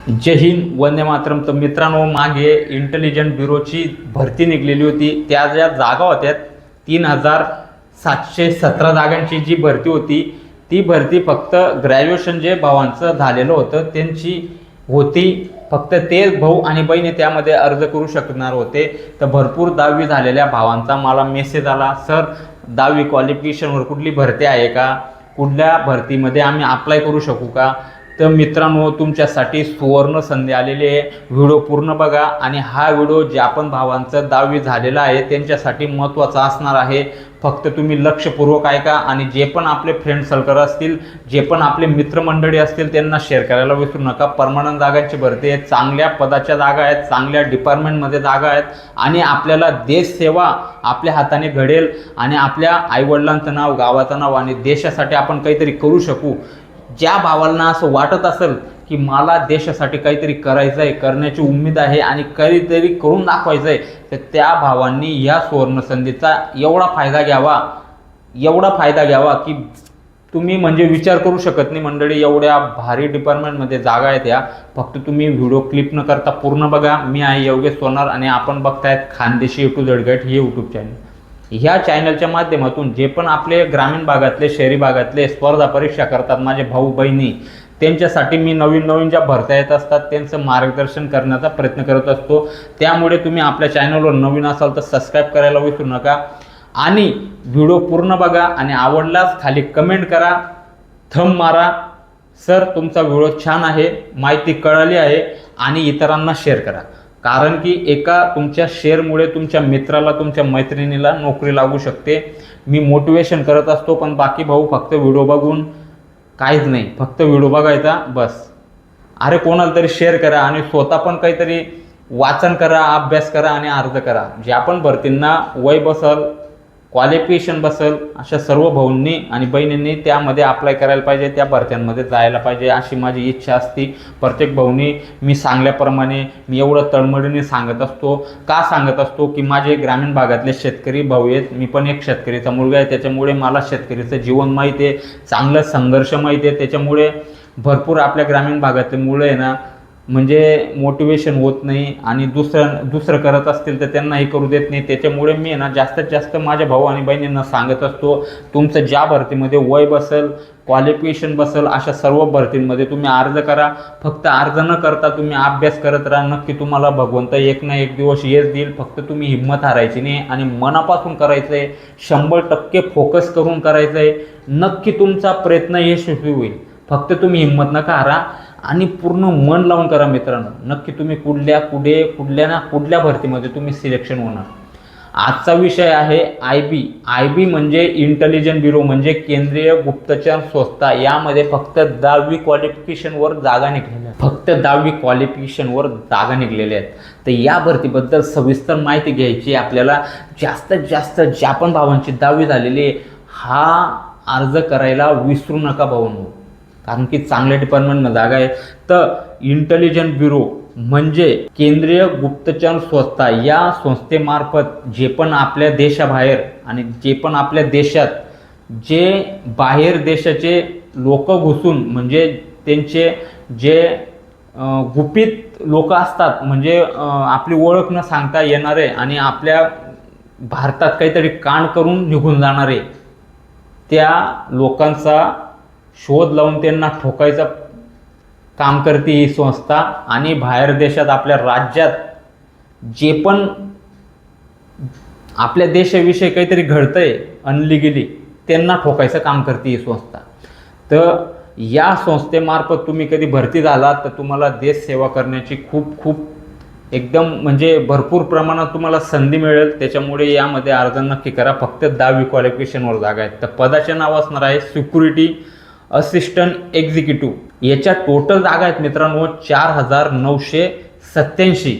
जय हिंद वंदे मातरम. तर मित्रांनो मागे इंटेलिजंट ब्युरोची भरती निघलेली होती. त्या ज्या जागा होत्या तीन हजार सातशे सतरा जागांची जी भरती होती ती भरती फक्त ग्रॅज्युएशन जे भावांचं झालेलं होतं त्यांची होती. फक्त ते भाऊ आणि बहिणी त्यामध्ये अर्ज करू शकणार होते. तर भरपूर दहावी झालेल्या भावांचा मला मेसेज आला सर दहावी क्वालिफिकेशनवर कुठली भरती आहे का? कुठल्या भरतीमध्ये आम्ही अप्लाय करू शकू का? तर मित्रांनो तुमच्यासाठी सुवर्ण संधी आलेली आहे. व्हिडिओ पूर्ण बघा आणि हा व्हिडिओ ज्या आपण भावांचं दहावी झालेला आहे त्यांच्यासाठी महत्त्वाचा असणार आहे. फक्त तुम्ही लक्षपूर्वक ऐका आणि जे पण आपले फ्रेंड सर्कल असतील जे पण आपले मित्रमंडळी असतील त्यांना शेअर करायला विसरू नका. परमनंट जागांची भरती आहे. चांगल्या पदाच्या जागा आहेत चांगल्या डिपार्टमेंटमध्ये जागा आहेत आणि आपल्याला देश सेवा आपल्या हाताने घडेल आणि आपल्या आईवडिलांचं नाव गावाचं नाव आणि देशासाठी आपण काहीतरी करू शकू. ज्या भावांना असं वाटत असेल की मला देशासाठी काहीतरी करायचं आहे करण्याची उमेद आहे आणि काहीतरी करून दाखवायचं आहे तर त्या भावांनी या सुवर्णसंधीचा एवढा फायदा घ्यावा एवढा फायदा घ्यावा की तुम्ही म्हणजे विचार करू शकत नाही. मंडळी एवढ्या भारी डिपार्टमेंटमध्ये जागा आहेत या. फक्त तुम्ही व्हिडिओ क्लिप न करता पूर्ण बघा. मी आहे योगेश सोनार आणि आपण बघतायत खानदेशी टू झडगट हे यूट्यूब चॅनल ह्या चॅनलच्या माध्यमातून जे पण आपले ग्रामीण भागातले शहरी भागातले स्पर्धा परीक्षा करतात माझे भाऊ बहिणी त्यांच्यासाठी मी नवीन नवीन ज्या भरता येत असतात त्यांचं मार्गदर्शन करण्याचा प्रयत्न करत असतो. त्यामुळे तुम्ही आपल्या चॅनलवर नवीन असाल तर सबस्क्राईब करायला विसरू नका. आणि व्हिडिओ पूर्ण बघा आणि आवडलाच खाली कमेंट करा. थंब मारा. सर तुमचा व्हिडिओ छान आहे माहिती कळाली आहे आणि इतरांना शेअर करा. कारण की एका तुमच्या शेअरमुळे तुमच्या मित्राला तुमच्या मैत्रिणीला नोकरी लागू शकते. मी मोटिवेशन करत असतो पण बाकी भाऊ फक्त व्हिडिओ बघून काहीच नाही. फक्त व्हिडिओ बघायचा बस. अरे कोणाला तरी शेअर करा आणि स्वतः पण काहीतरी वाचन करा अभ्यास करा आणि अर्ज करा. ज्या पण भरतींना वय बसल क्वालिफिकेशन बसल अशा सर्व भाऊंनी आणि बहिणींनी त्यामध्ये अप्लाय करायला पाहिजे त्या भरत्यांमध्ये जायला पाहिजे अशी माझी इच्छा असते. प्रत्येक भाऊनी मी सांगल्याप्रमाणे मी एवढं तळमळीने सांगत असतो. का सांगत असतो? की माझे ग्रामीण भागातले शेतकरी भाऊ आहेत मी पण एक शेतकरीचा मुलगा आहे त्याच्यामुळे मला शेतकरीचं जीवन माहिती आहे चांगलं संघर्ष माहिती आहे. त्याच्यामुळे भरपूर आपल्या ग्रामीण भागातले मुलं आहे ना म्हणजे मोटिवेशन होत नाही आणि दुसरं दुसरं करत असतील तर त्यांनाही करू देत नाही. त्याच्यामुळे मी ना जास्तीत जास्त माझ्या भाऊ आणि बहिणींना सांगत असतो तुमचं ज्या भरतीमध्ये वय बसेल क्वालिफिकेशन बसेल अशा सर्व भरतींमध्ये तुम्ही अर्ज करा. फक्त अर्ज न करता तुम्ही अभ्यास करत राहा. नक्की तुम्हाला भगवंत एक ना एक दिवस यश देईल. फक्त तुम्ही हिंमत हारायची नाही आणि मनापासून करायचं आहे शंभर टक्के फोकस करून करायचं आहे नक्की तुमचा प्रयत्न यशस्वी होईल. फक्त तुम्ही हिंमत नका हारा. आणि पूर्ण मन लावून करा मित्रांनो. नक्की तुम्ही कुठल्या कुठे कुठल्या ना कुठल्या भरतीमध्ये तुम्ही सिलेक्शन होणार. आजचा विषय आहे आय बी आय बी म्हणजे इंटेलिजंट ब्युरो म्हणजे केंद्रीय गुप्तचर संस्था. यामध्ये फक्त दहावी क्वालिफिकेशनवर जागा निघलेल्या फक्त दहावी क्वालिफिकेशनवर जागा निघलेल्या आहेत. तर या भरतीबद्दल सविस्तर माहिती घ्यायची आपल्याला. जास्तीत जास्त ज्या पण भावांची दहावी झालेली आहे हा अर्ज करायला विसरू नका भाऊ. कारण की चांगल्या डिपार्टमेंटमध्ये जागा आहे. तर इंटेलिजंट ब्युरो म्हणजे केंद्रीय गुप्तचर संस्था या संस्थेमार्फत जे पण आपल्या देशाबाहेर आणि जे पण आपल्या देशात जे बाहेर देशाचे लोक घुसून म्हणजे त्यांचे जे गुपित लोक असतात म्हणजे आपली ओळख न सांगता येणारे आणि आपल्या भारतात काहीतरी कांड करून निघून जाणारे त्या लोकांचा शोध लावून त्यांना ठोकायचं काम करते ही संस्था आणि बाहेर देशात आपल्या राज्यात जे पण आपल्या देशाविषयी काहीतरी घडतंय गेली त्यांना ठोकायचं काम करते ही संस्था. तर या संस्थेमार्फत तुम्ही कधी भरती झालात तर तुम्हाला देश सेवा करण्याची खूप खूप एकदम म्हणजे भरपूर प्रमाणात तुम्हाला संधी मिळेल. त्याच्यामुळे यामध्ये अर्ज नक्की करा. फक्त दहावी क्वालिफिकेशनवर जागा आहेत तर पदाचे नाव असणार आहे सिक्युरिटी असिस्टंट एक्झिक्युटिव्ह याच्या टोटल जागा आहेत मित्रांनो चार हजार नऊशे सत्याऐंशी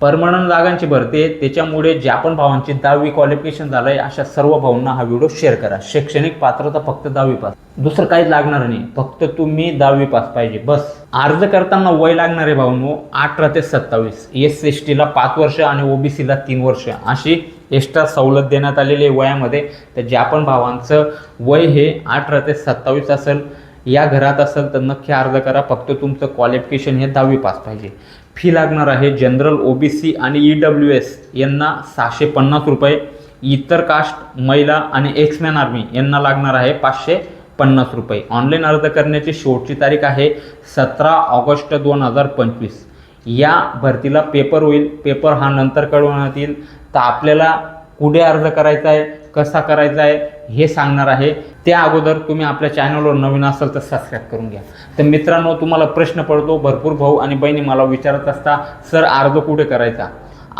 परमनंट जागांची भरती आहे. त्याच्यामुळे ज्या पण भावांची दहावी क्वालिफिकेशन झालं आहे अशा सर्व भावांना हा व्हिडिओ शेअर करा. शैक्षणिक पात्रता फक्त दहावी पास. दुसरं काहीच लागणार नाही. फक्त तुम्ही दहावी पास पाहिजे. बस. अर्ज करताना वय लागणारे आहे अठरा ते सत्तावीस. एस एस टीला पाच वर्ष आणि ओबीसीला तीन वर्ष. अशी एक्स्ट्रा सवलत देण्यात आलेली आहे वयामध्ये. तर ज्या पण भावांचं वय हे अठरा ते सत्तावीस असेल या घरात असेल तर नक्की अर्ज करा. फक्त तुमचं क्वालिफिकेशन हे दहावी पास पाहिजे. फी लागणार आहे जनरल ओ बी सी आणि ई डब्ल्यू एस यांना सहाशे पन्नास रुपये. इतर कास्ट महिला आणि एक्समॅन आर्मी यांना लागणार आहे पाचशे पन्नास रुपये. ऑनलाईन अर्ज करण्याची शेवटची तारीख आहे सतरा ऑगस्ट दोन हजार पंचवीस. या भरतीला पेपर होईल. पेपर हा नंतर कळवण्यात येईल. तर आपल्याला कुठे अर्ज करायचा आहे? कसा करायचा आहे? हे सांगणार आहे. त्या अगोदर तुम्ही आपल्या चॅनलवर नवीन असाल तर सबस्क्राईब करून घ्या. तर मित्रांनो तुम्हाला प्रश्न पडतो भरपूर भाऊ आणि बहिणी मला विचारत असता सर अर्ज कुठे करायचा?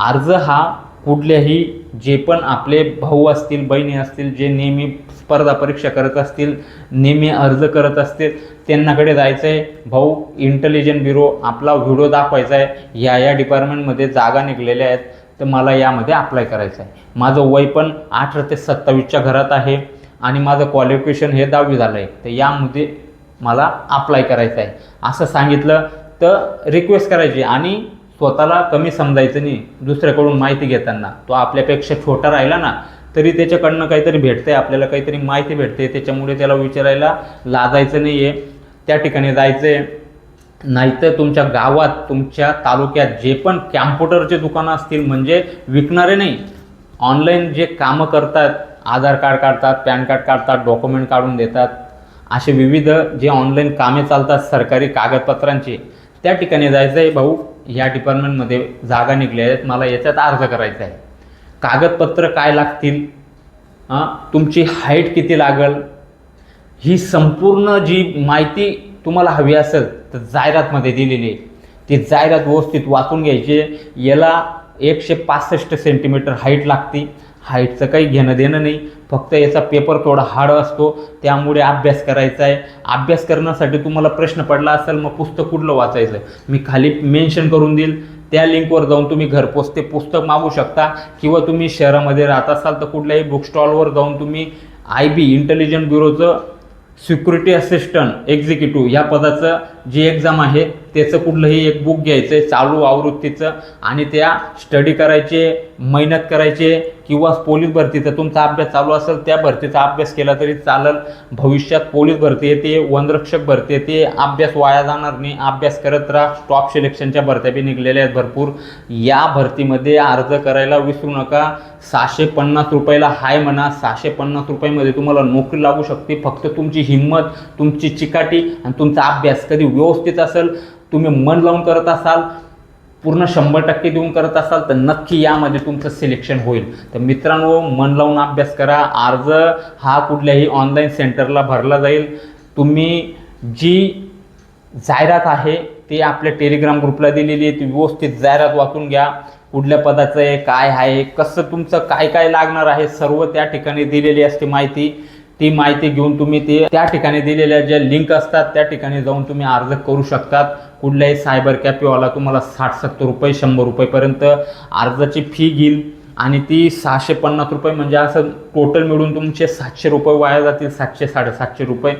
अर्ज हा कुठल्याही जे पण आपले भाऊ असतील बहिणी असतील जे नेहमी स्पर्धा परीक्षा करत असतील नेहमी अर्ज करत असतील त्यांनाकडे जायचं आहे भाऊ इंटेलिजंट ब्युरो आपला व्हिडिओ दाखवायचा आहे. या या डिपार्टमेंटमध्ये जागा निघलेल्या आहेत. तर मला यामध्ये अप्लाय करायचं आहे. माझं वय पण अठरा ते सत्तावीसच्या घरात आहे आणि माझं क्वालिफिकेशन हे दहावी झालं आहे. तर यामध्ये मला अप्लाय करायचं आहे. असं सांगितलं तर रिक्वेस्ट करायची. आणि स्वतःला कमी समजायचं नाही दुसऱ्याकडून माहिती घेताना. तो आपल्यापेक्षा छोटा राहिला ना तरी त्याच्याकडनं काहीतरी भेटते आपल्याला काहीतरी माहिती भेटते त्याच्यामुळे त्याला विचारायला लाजायचं नाही आहे त्या ठिकाणी जायचं आहे नाहीतर तुमच्या गावात तुमच्या तालुक्यात जे पण कॅम्प्युटरचे दुकानं असतील म्हणजे विकणारे नाही. ऑनलाईन जे कामं करतात आधार कार्ड काढतात पॅन कार्ड काढतात डॉक्युमेंट काढून देतात असे विविध जे ऑनलाईन कामे चालतात सरकारी कागदपत्रांची त्या ठिकाणी जायचं आहे भाऊ. ह्या डिपार्टमेंटमध्ये जागा निघल्या आहेत. मला याच्यात अर्ज करायचा आहे. कागदपत्र काय लागतील? तुमची हाईट किती लागल? ही संपूर्ण जी माहिती तुम्हाला हवी असेल तर जाहिरातमध्ये दिलेली आहे. ती जाहिरात व्यवस्थित वाचून घ्यायची याला एकशे पासष्ट सेंटीमीटर हाईट लागते. हाईटचं काही घेणं देणं नाही. फक्त याचा पेपर थोडा हार्ड असतो त्यामुळे अभ्यास करायचा आहे. अभ्यास करण्यासाठी तुम्हाला प्रश्न पडला असेल मग पुस्तक कुठलं वाचायचं? मी खाली मेन्शन करून देईल. त्या लिंकवर जाऊन तुम्ही घरपोच ते पुस्तक मागू शकता. किंवा तुम्ही शहरामध्ये राहत असाल तर कुठल्याही बुक स्टॉलवर जाऊन तुम्ही आय बी इंटेलिजंट ब्युरोचं सिक्युरिटी असिस्टंट एक्झिक्युटिव्ह या पदाचं जी एक्झाम आहे त्याचं कुठलंही एक बुक घ्यायचं आहे चालू आवृत्तीचं आणि त्या स्टडी करायचे मेहनत करायचे किंवा पोलीस भरतीचा तुमचा अभ्यास चालू असेल त्या भरतीचा अभ्यास केला तरी चालेल. भविष्यात पोलीस भरती येते वनरक्षक भरती येते अभ्यास वाया जाणार नाही अभ्यास करत राहा. स्टॉप सिलेक्शनच्या भरत्या बी निघलेल्या आहेत भरपूर. या भरतीमध्ये अर्ज करायला विसरू नका. सहाशे पन्नास रुपयाला हाय म्हणा. सहाशे पन्नास रुपयामध्ये तुम्हाला नोकरी लागू शकते. फक्त तुमची हिंमत तुमची चिकाटी आणि तुमचा अभ्यास कधी व्यवस्थित असेल तुम्ही मन लावून करत असाल पूर्ण शंभर टक्के देऊन करत असाल तर नक्की यामध्ये तुमचं सिलेक्शन होईल. तर मित्रांनो मन लावून अभ्यास करा. अर्ज हा कुठल्याही ऑनलाईन सेंटरला भरला जाईल. तुम्ही जी जाहिरात आहे ती आपल्या टेलिग्राम ग्रुपला दिलेली आहे. ती व्यवस्थित जाहिरात वाचून घ्या. कुठल्या पदाचं आहे काय आहे कसं तुमचं काय काय लागणार आहे सर्व त्या ठिकाणी दिलेली असते माहिती. ती माहिती घेऊन तुम्ही ते त्या ठिकाणी दिलेल्या ज्या लिंक असतात त्या ठिकाणी जाऊन तुम्ही अर्ज करू शकतात. कुठल्याही सायबर कॅफेवाला तुम्हाला साठ सत्तर रुपये शंभर रुपयेपर्यंत अर्जाची फी घेईल. आणि ती सहाशे पन्नास रुपये म्हणजे असं टोटल मिळून तुमचे सातशे रुपये वाया जातील सातशे साडेसातशे रुपये.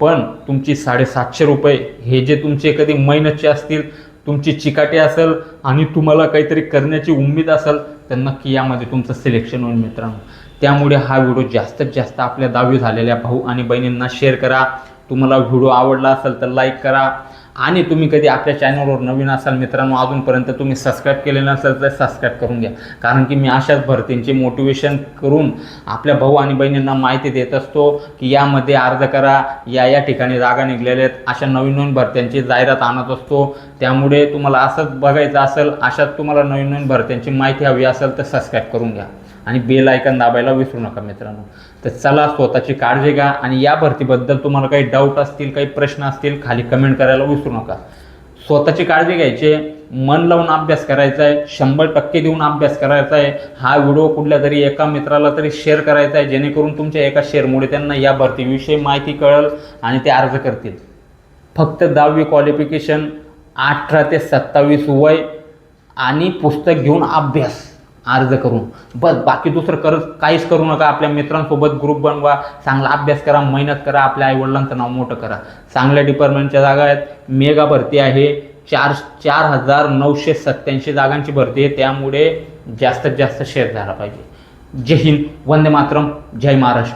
पण तुमची साडेसातशे रुपये हे जे तुमचे कधी मेहनतचे असतील तुमची चिकाटी असेल आणि तुम्हाला काहीतरी करण्याची उमेद असेल तर नक्की यामध्ये तुमचं सिलेक्शन होईल मित्रांनो. त्यामुळे हा व्हिडिओ जास्तीत जास्त आपल्या दहावी झालेल्या भाऊ आणि बहिणींना शेअर करा. तुम्हाला व्हिडिओ आवडला असेल तर लाईक करा. आणि तुम्ही कधी आपल्या चॅनलवर नवीन असाल मित्रांनो अजूनपर्यंत तुम्ही सबस्क्राईब केले नसेल तर सबस्क्राईब करून घ्या. कारण की मी अशाच भरतींचे मोटिवेशन करून आपल्या भाऊ आणि बहिणींना माहिती देत असतो की यामध्ये अर्ज करा. या या ठिकाणी जागा निघलेल्या आहेत. अशा नवीन नवीन भरत्यांची जाहिरात आणत असतो. त्यामुळे तुम्हाला असंच बघायचं असेल अशात तुम्हाला नवीन नवीन भरत्यांची माहिती हवी असेल तर सबस्क्राईब करून घ्या. आणि बेल आयकन दाबायला विसरू नका मित्रांनो. तर चला स्वतःची काळजी घ्या आणि या भरतीबद्दल तुम्हाला काही डाऊट असतील काही प्रश्न असतील खाली कमेंट करायला विसरू नका. स्वतःची काळजी घ्यायची आहे, मन लावून अभ्यास करायचा आहे. शंभर टक्के देऊन अभ्यास करायचा आहे. हा व्हिडिओ कुठल्या तरी एका मित्राला तरी शेअर करायचा आहे. जेणेकरून तुमच्या एका शेअरमुळे त्यांना या भरतीविषयी माहिती कळेल आणि ते अर्ज करतील. फक्त दहावी क्वालिफिकेशन अठरा ते सत्तावीस वय आणि पुस्तक घेऊन अभ्यास. अर्ज करून. बस बाकी दुसरं करत काहीच करू नका. आपल्या मित्रांसोबत ग्रुप बनवा. चांगला अभ्यास करा मेहनत करा. आपल्या आईवडिलांचं नाव मोठं करा. चांगल्या डिपार्टमेंटच्या जागा आहेत. मेगा भरती आहे. चार चार हजार नऊशे सत्त्याऐंशी जागांची भरती आहे. त्यामुळे जास्तीत जास्त शेअर झाला पाहिजे. जय हिंद. वंदे मातरम. जय महाराष्ट्र.